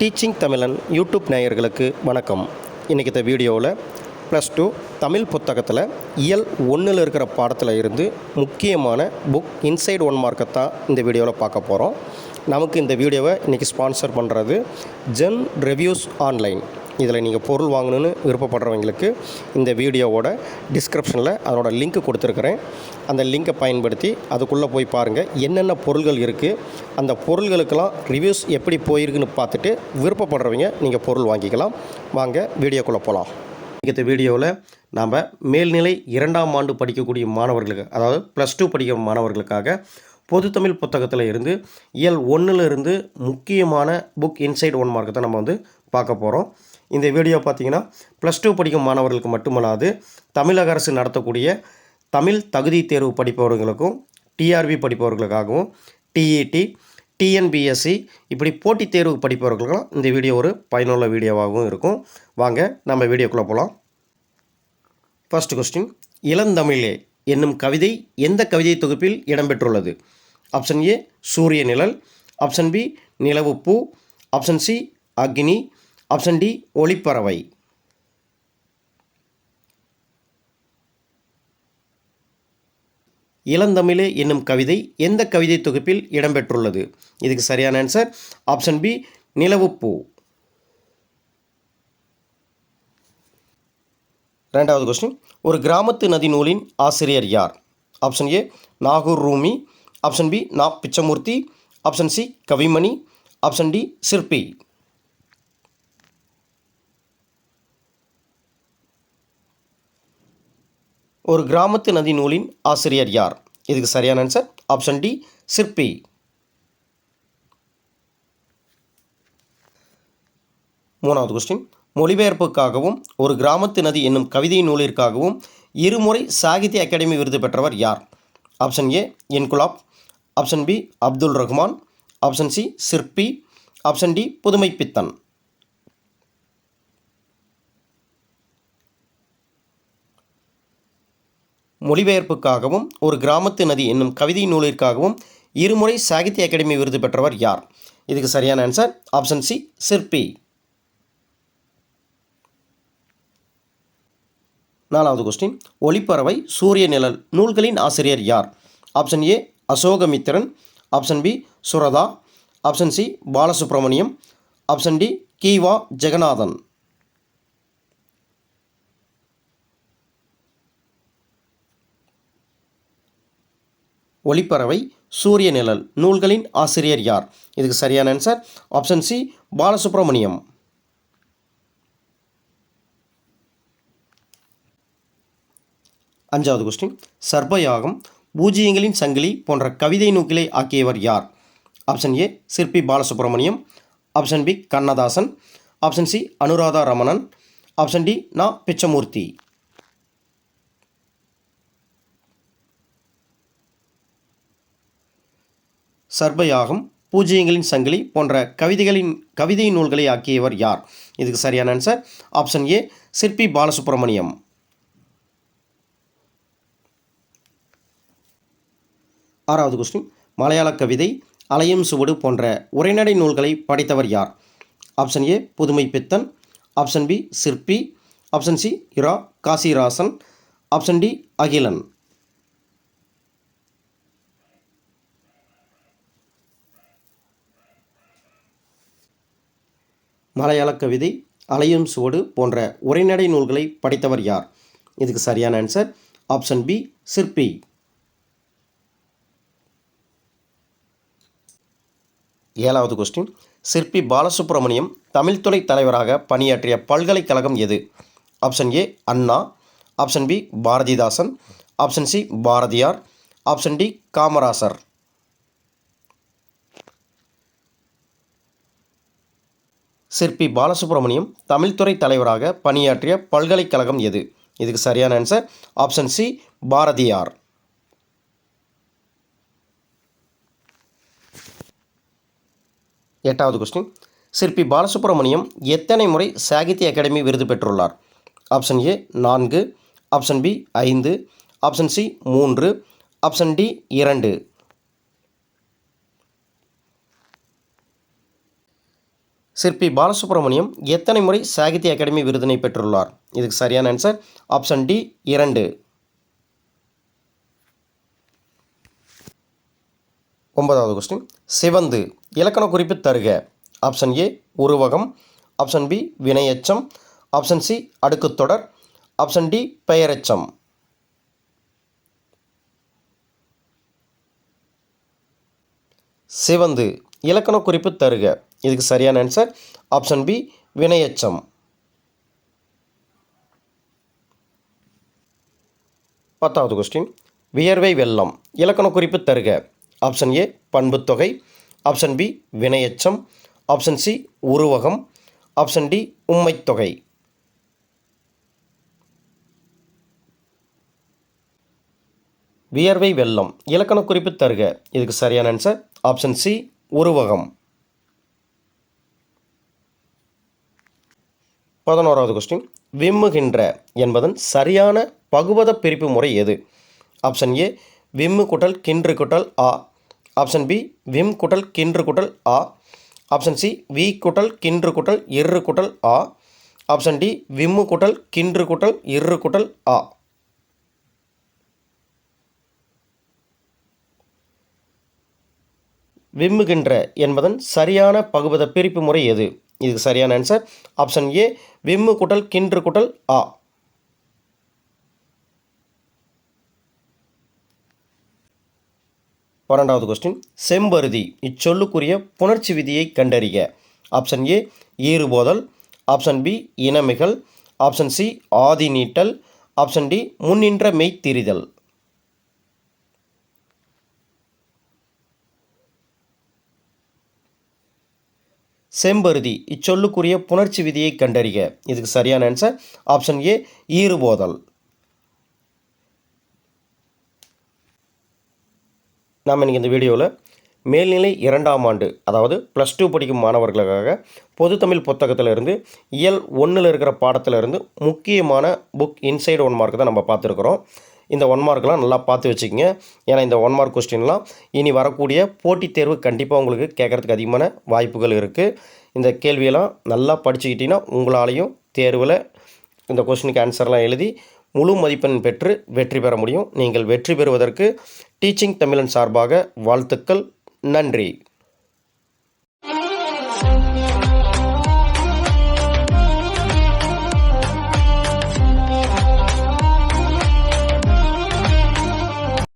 Teaching தமிழன் YouTube நேயர்களுக்கு வணக்கம். இன்றைக்கி இந்த வீடியோவில் ப்ளஸ் டூ தமிழ் புத்தகத்தில் இயல் ஒன்றில் இருக்கிற பாடத்தில் இருந்து முக்கியமான புக் இன்சைடு ஒன் மார்க்கை தான் இந்த வீடியோவில் பார்க்க போகிறோம் நமக்கு இந்த வீடியோவை இன்றைக்கி ஸ்பான்சர் பண்ணுறது ஜென் ரிவ்யூஸ் ஆன்லைன் இதில் நீங்கள் பொருள் வாங்கணும்னு விருப்பப்படுறவங்களுக்கு இந்த வீடியோவோட டிஸ்கிரிப்ஷனில் அதனோட லிங்க் கொடுத்துருக்குறேன். அந்த லிங்கை பயன்படுத்தி அதுக்குள்ளே போய் பாருங்கள் என்னென்ன பொருள்கள் இருக்குது அந்த பொருள்களுக்கெல்லாம் ரிவ்யூஸ் எப்படி போயிருக்குன்னு பார்த்துட்டு விருப்பப்படுறவங்க நீங்கள் பொருள் வாங்கிக்கலாம். வாங்க வீடியோக்குள்ளே போகலாம். இந்த வீடியோவில் நாம் மேல்நிலை இரண்டாம் ஆண்டு படிக்கக்கூடிய மாணவர்களுக்கு அதாவது ப்ளஸ் டூ படிக்கிற மாணவர்களுக்காக பொதுத்தமிழ் புத்தகத்தில் இருந்து இயல் ஒன்றிலிருந்து முக்கியமான புக் இன்சைட் ஒன் மார்க்கை தான் நம்ம வந்து பார்க்க போகிறோம் இந்த வீடியோ பார்த்தீங்கன்னா ப்ளஸ் டூ படிக்கும் மாணவர்களுக்கு மட்டுமல்லாது தமிழக அரசு நடத்தக்கூடிய தமிழ் தகுதி தேர்வு படிப்பவர்களுக்கும் டிஆர்பி படிப்பவர்களுக்காகவும் டிஇடி டிஎன்பிஎஸ்சி இப்படி போட்டித் தேர்வு படிப்பவர்களுக்கும் இந்த வீடியோ ஒரு பயனுள்ள வீடியோவாகவும் இருக்கும். வாங்க நம்ம வீடியோக்குள்ளே போகலாம் ஃபர்ஸ்ட் கொஸ்டின் இளந்தமிழே என்னும் கவிதை எந்த கவிதை தொகுப்பில் இடம்பெற்றுள்ளது? Option A Suriya Nizhal. Option B. Nilavuppoo option C Agni. Option D Olipparavai. இளந்தமிழே என்னும் கவிதை எந்த கவிதை தொகுப்பில் இடம்பெற்றுள்ளது? இதுக்கு சரியான ஆன்சர் ஆப்ஷன் பி நிலவுப்பூ. ரெண்டாவது கொஸ்டின் ஒரு கிராமத்து நதி நூலின் ஆசிரியர் யார்? Option A Nagoor Rumi. Option B Na Pichamoorthy. Option C Kavimani. Option D Sirpi. ஒரு கிராமத்து நதி நூலின் ஆசிரியர் யார்? இதுக்கு சரியான ஆன்சர் ஆப்ஷன் டி சிற்பி. மூணாவது கொஸ்டின் மொழிபெயர்ப்புக்காகவும் ஒரு கிராமத்து நதி என்னும் கவிதை நூலிற்காகவும் இருமுறை சாகித்ய அகாடமி விருது பெற்றவர் யார்? Option A Inkulab option B Abdul Rahman. Option C Sirpi. Option D Pudumai Pithan மொழிபெயர்ப்புக்காகவும் ஒரு கிராமத்து நதி என்னும் கவிதை நூலிற்காகவும் இருமுறை சாகித்ய அகாடமி விருது பெற்றவர் யார்? இதுக்கு சரியான ஆன்சர் ஆப்ஷன் சி சிற்பி. நாலாவது கொஸ்டின் ஒளிப்பறவை சூரிய நிழல் நூல்களின் ஆசிரியர் யார்? Option A Asokamitran. Option B Suratha. Option C Balasubramaniam. Option D Jeeva Jeganathan. ஒளிப்பறவை சூரிய நிழல் நூல்களின் ஆசிரியர் யார்? இதுக்கு சரியான ஆன்சர் ஆப்ஷன் சி பாலசுப்ரமணியம். அஞ்சாவது கொஸ்டின் சர்பயாகம் பூஜ்ஜியங்களின் சங்கிலி போன்ற கவிதை நூக்கிலை ஆக்கியவர் யார்? Option A Sirpi Balasubramaniam. Option B Kannadasan. Option C Anuradha Ramanan. Option D Na Pichamoorthy. சர்பயாகம் பூஜ்ஜியங்களின் சங்கிலி போன்ற கவிதைகளின் கவிதை நூல்களை ஆக்கியவர் யார்? இதுக்கு சரியான answer option A Sirpi Balasubramaniam. ஆறாவது கொஸ்டின் மலையாள கவிதை அலையும் சுவடு போன்ற உரைநடை நூல்களை படைத்தவர் யார்? Option A Pudhumaipithan. Option B Sirpi. Option C Ira Kasirasan. Option D Akilan. மலையாள கவிதை அலையும் சுவடு போன்ற உரைநடை நூல்களை படைத்தவர் யார்? இதுக்கு சரியான ஆன்சர் ஆப்ஷன் பி சிற்பி. ஏழாவது கொஸ்டின் சிற்பி பாலசுப்ரமணியம் தமிழ்துறை தலைவராக பணியாற்றிய பல்கலைக்கழகம் எது? Option A Anna. Option B Bharathidasan. Option C Bharathiyar. Option D Kamarasar. Sirpi Balasubramaniam தமிழ்துறை தலைவராக பணியாற்றிய பல்கலைக்கழகம் எது? இதுக்கு சரியான ஆன்சர் ஆப்ஷன் சி பாரதியார். எட்டாவது கொஸ்டின் சிற்பி பாலசுப்ரமணியம் எத்தனை முறை சாகித்ய அகாடமி விருது பெற்றுள்ளார்? ஆப்ஷன் ஏ நான்கு. ஆப்ஷன் பி ஐந்து. ஆப்ஷன் சி மூன்று. ஆப்ஷன் டி இரண்டு. சிற்பி பாலசுப்ரமணியம் எத்தனை முறை சாகித்ய அகாடமி விருதினை பெற்றுள்ளார்? இதுக்கு சரியான ஆன்சர் ஆப்ஷன் டி இரண்டு. ஒன்பதாவது கொஸ்டின் சிவந்து இலக்கண குறிப்பு தருக. ஆப்ஷன் ஏ உருவகம். ஆப்ஷன் பி வினையச்சம். ஆப்ஷன் சி அடுக்குத்தொடர். ஆப்ஷன் டி பெயரெச்சம். சிவந்து இலக்கண குறிப்பு தருக. இதுக்கு சரியான ஆன்சர் ஆப்ஷன் பி வினையச்சம். பத்தாவது கொஸ்டின் வியர்வை வெள்ளம் இலக்கண குறிப்பு தருக. ஆப்ஷன் ஏ பண்புத்தொகை ஆப்ஷன் பி வினையச்சம். ஆப்ஷன் சி உருவகம். ஆப்ஷன் டி உம்மைத்தொகை வியர்வை வெள்ளம் இலக்கண குறிப்பு தருக. இதுக்கு சரியான ஆன்சர் ஆப்ஷன் சி உருவகம். பதினோராவது கொஸ்டின் விம்முகின்ற என்பதன் சரியான பகுபத பிரிப்பு முறை எது? ஆப்ஷன் ஏ விம்மு குட்டல் கின்று குட்டல் ஆ. ஆப்ஷன் பி விம் குட்டல் கின்று குட்டல் ஆ. ஆப்ஷன் சி வி குட்டல் கின்று குட்டல் இரு குட்டல் ஆ. ஆப்ஷன் டி விம்மு குட்டல் கின்று குட்டல் இரு குட்டல் ஆ. விம்முகின்ற என்பதன் சரியான பகுபத பிரிப்பு முறை எது? இதுக்கு சரியான ஆன்சர் ஆப்ஷன் ஏ விம்மு குட்டல் கின்று குட்டல் ஆ. பன்னெண்டாவது கொஸ்டின் செம்பருதி இச்சொல்லுக்குரிய புணர்ச்சி விதியை கண்டறிக. ஆப்ஷன் ஏ ஈறுபோதல் ஆப்ஷன் பி இனமிகள் ஆப்ஷன் சி ஆதி நீட்டல். ஆப்ஷன் டி முன்னின்ற மெய்த்திரிதல். செம்பருதி இச்சொல்லுக்குரிய புணர்ச்சி விதியை கண்டறிக. இதுக்கு சரியான ஆன்சர் ஆப்ஷன் ஏ ஈறுபோதல். நாம் இன்றைக்கி இந்த வீடியோவில் மேல்நிலை இரண்டாம் ஆண்டு அதாவது ப்ளஸ் டூ படிக்கும் மாணவர்களுக்காக பொதுத்தமிழ் புத்தகத்திலிருந்து இயல் ஒன்றில் இருக்கிற பாடத்திலிருந்து முக்கியமான புக் இன்சைடு ஒன் மார்க் தான் நம்ம பார்த்துருக்குறோம். இந்த ஒன் மார்க்லாம் நல்லா பார்த்து வச்சுக்கோங்க. ஏன்னா இந்த ஒன் மார்க் கொஸ்டின்லாம் இனி வரக்கூடிய போட்டித் தேர்வு கண்டிப்பாக உங்களுக்கு கேட்குறதுக்கு அதிகமான வாய்ப்புகள் இருக்குது இந்த கேள்வியெல்லாம் நல்லா படிச்சுக்கிட்டிங்கன்னா உங்களாலையும் தேர்வில் இந்த கொஸ்டினுக்கு ஆன்சர்லாம் எழுதி முழு மதிப்பெண் பெற்று வெற்றி பெற முடியும். நீங்கள் வெற்றி பெறுவதற்கு டீச்சிங் தமிழன் சார்பாக வாழ்த்துக்கள். நன்றி.